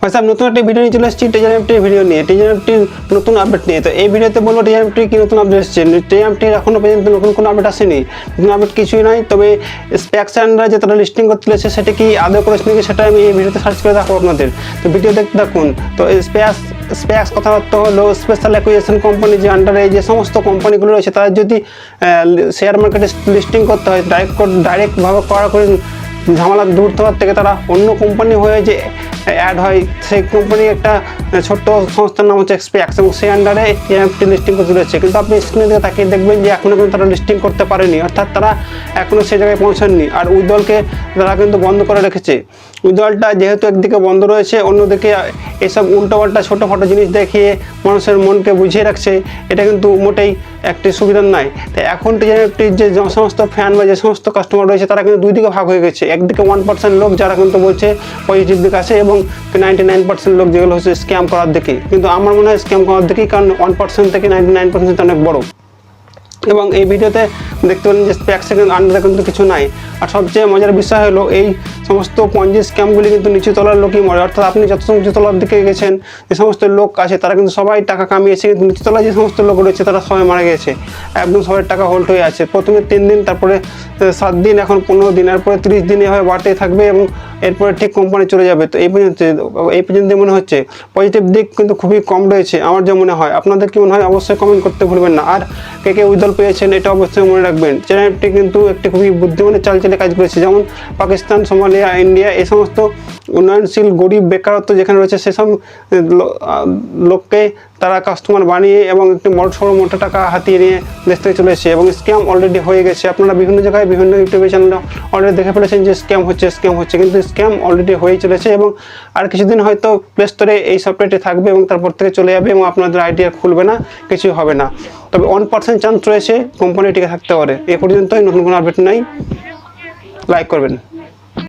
ভাই সাহেব নতুন একটা ভিডিও নিয়ে চলে এসেছি টেজার অ্যাপটির ভিডিও নিয়ে। টেজার অ্যাপটির নতুন আপডেট নিয়ে। তো এই ভিডিওতে বলব টেজার অ্যাপটির কি নতুন আপডেট এসেছে? টেজার অ্যাপটির এখনও পর্যন্ত নতুন কোনো আপডেট আসেনি। নতুন আপডেট কিছুই নাই। তবে স্প্যাক্স অ্যান্ডরা যে তারা লিস্টিং করতে চলেছে, সেটা কি আদৌ করেছে নাকি সেটা আমি এই ভিডিওতে সার্চ করে দেখাবো আপনাদের। তো ভিডিও দেখতে থাকুন। তো স্প্যাক্স স্প্যাক্স কথাবার্তা হলো স্পেশাল অ্যাকুইজেশন কোম্পানি যে আন্ডারে যে সমস্ত কোম্পানিগুলো রয়েছে, তাদের যদি শেয়ার মার্কেটে লিস্টিং করতে হয় ডাইরেক্ট ডাইরেক্টভাবে করা করে ঝামেলা দূর থাকার থেকে তারা অন্য কোম্পানি হয়ে যে অ্যাড হয়, সেই কোম্পানি একটা ছোট্ট সংস্থার নাম হচ্ছে এক্সপ্যাক্স এবং সেই আন্ডারে এটি লিস্টিং করতে রয়েছে কিন্তু আপনি স্ক্রিনে দিকে তাকিয়ে দেখবেন যে এখনও কিন্তু তারা লিস্টিং করতে পারেনি, অর্থাৎ তারা এখনও সেই জায়গায় পৌঁছাননি আর উইদলকে তারা কিন্তু বন্ধ করে রেখেছে। উইদলটা যেহেতু একদিকে বন্ধ রয়েছে, অন্যদিকে এসব উল্টোপাল্টা ছোটোখাটো জিনিস দেখিয়ে মানুষের মনকে বুঝিয়ে রাখছে, এটা কিন্তু মোটেই একটি সুবিধার নয়। তাই এখন টিজারটির যে যে সমস্ত ফ্যান বা যে সমস্ত কাস্টমার রয়েছে, তারা কিন্তু দুই দিকে ভাগ হয়ে গেছে। একদিকে ওয়ান পার্সেন্ট লোক যারা কিন্তু বলছে পজিটিভ দিকে আছে এবং নাইনটি নাইন পার্সেন্ট লোক যেগুলো হচ্ছে স্ক্যাম করার দিকে। কিন্তু আমার মনে হয় স্ক্যাম করার দিকেই, কারণ ওয়ান পার্সেন্ট থেকে নাইনটি নাইন পার্সেন্ট অনেক বড়। এবং এই ভিডিওতে দেখতে পেলেন যে স্প্যাক সেকেন্ড আন্ডারে কিন্তু কিছু নাই। আর সবচেয়ে মজার বিষয় হলো এই সমস্ত পঞ্জি স্ক্যামগুলি কিন্তু নিচু তলার লোকই মরে। অর্থাৎ আপনি যত নিচু তলার দিকে গেছেন, যে সমস্ত লোক আছে, তারা কিন্তু সবাই টাকা কামিয়েছে, কিন্তু নিচু তলায় যে সমস্ত লোক রয়েছে, তারা সবাই মারা গেছে। একদম সবাই টাকা হোল্ড হয়ে আছে। প্রথমে তিন দিন, তারপরে সাত দিন, এখন পনেরো দিন, এরপরে তিরিশ দিন এভাবে বাড়তেই থাকবে এবং এরপরে ঠিক কোম্পানি চলে যাবে। তো এই পর্যন্ত এই পর্যন্ত মনে হচ্ছে। পজিটিভ দিক কিন্তু খুবই কম রয়েছে, আমার যা মনে হয়। আপনাদের কি মনে হয়? অবশ্যই কমেন্ট করতে ভুলবেন না। আর কে কে উইদল পেয়েছেন, এটা অবশ্যই মনে রাখবেন। চ্যানেলটি কিন্তু একটি খুবই বুদ্ধিমানের চাল চালে কাজ করেছে। যেমন পাকিস্তান, সোমালিয়া, ইন্ডিয়া এই সমস্ত উন্নয়নশীল, গরিব, বেকারত্ব যেখানে রয়েছে, সেসব লোককে তারা কাস্টমার বানিয়ে এবং একটি বড় সড়ো মোটা টাকা হাতিয়ে নিয়ে দেশ থেকে চলে এসেছে এবং স্ক্যাম অলরেডি হয়ে গেছে। আপনারা বিভিন্ন জায়গায় বিভিন্ন ইউটিউবে চ্যানেলে অলরেডি দেখে ফেলেছেন যে স্ক্যাম হচ্ছে স্ক্যাম হচ্ছে, কিন্তু স্ক্যাম অলরেডি হয়েই চলেছে এবং আর কিছুদিন হয়তো প্লে স্টোরে এই সফটওয়্যারটি থাকবে এবং তারপর থেকে চলে যাবে এবং আপনাদের আইডিয়া খুলবে না, কিছুই হবে না। তবে ওয়ান পার্সেন্ট চান্স রয়েছে কোম্পানি টিকে থাকতে পারে। এ পর্যন্তই, নতুন কোনো আপডেট নাই। লাইক করবেন।